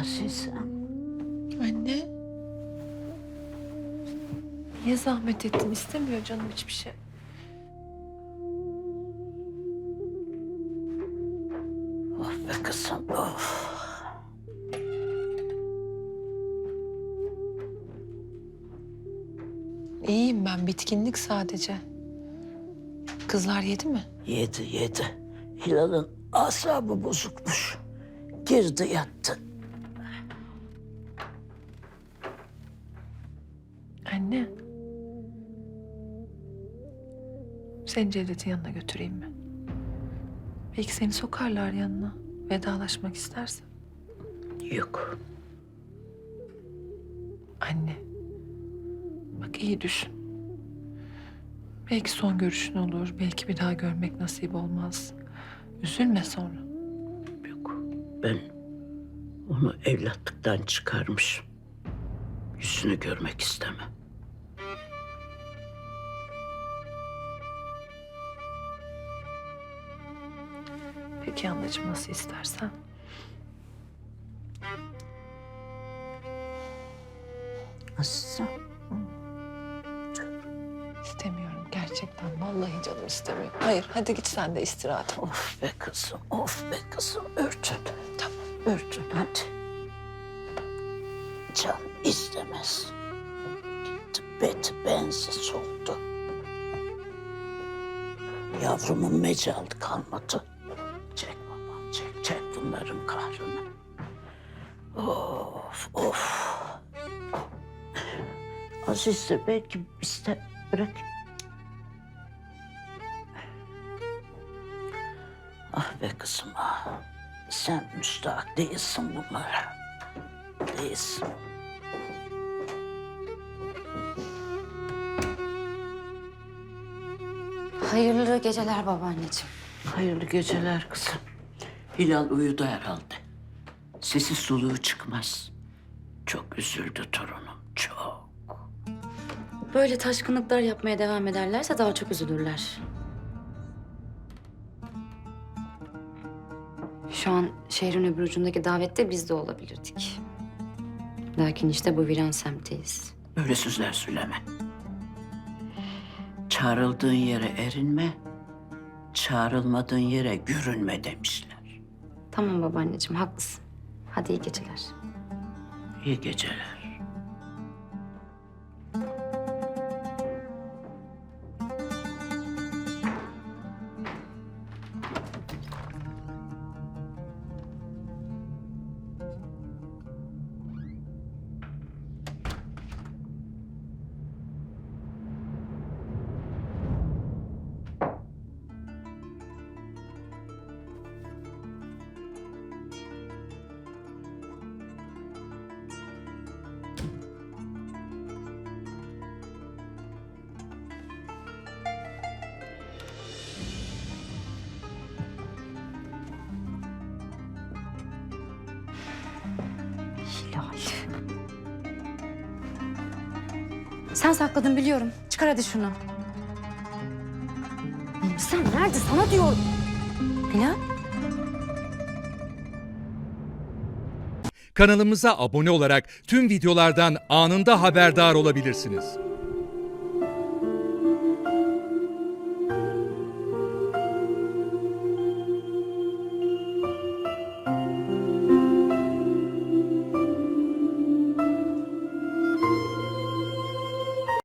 Azize. Anne. Niye zahmet ettin? İstemiyor canım hiçbir şey. Oh be kızım of. İyiyim ben. Bitkinlik sadece. Kızlar yedi mi? Yedi yedi. Hilal'ın asabı bozukmuş. Girdi yattı. Anne. Seni Cevdet'in yanına götüreyim mi? Belki seni sokarlar yanına. Vedalaşmak istersen. Yok. Anne. Bak iyi düşün. Belki son görüşün olur. Belki bir daha görmek nasip olmaz. Üzülme sonra. Yok. Ben onu evlatlıktan çıkarmışım. Yüzünü görmek istemem. Peki anacığım nasıl istersen. Azize. İstemiyorum gerçekten. Vallahi canım istemiyor. Hayır hadi git sen de istirahat. ol. Of be kızım, of be kızım. Örtün. Tamam. Örtün hadi. Can istemez. Beti bensiz oldu. Yavrumun mecalı kalmadı. Bunların kahrını. Of, of. Azize belki iste bırak. Ah be kızım ah. Sen müstahak değilsin bunlara. Değilsin. Hayırlı geceler babaanneciğim. Hayırlı geceler kızım. Hilal uyudu herhalde. Sesi soluğu çıkmaz. Çok üzüldü torunum, çok. Böyle taşkınlıklar yapmaya devam ederlerse daha çok üzülürler. Şu an şehrin öbür ucundaki davette biz de olabilirdik. Lakin işte bu viran semtteyiz. Böyle sözler söyleme. Çağrıldığın yere erinme, çağrılmadığın yere görünme demişler. Tamam babaanneciğim haklısın. Hadi iyi geceler. İyi geceler. Sen sakladın biliyorum. Çıkar hadi şunu. Sen nerede? Sana diyorum. Hilal. Kanalımıza abone olarak tüm videolardan anında haberdar olabilirsiniz.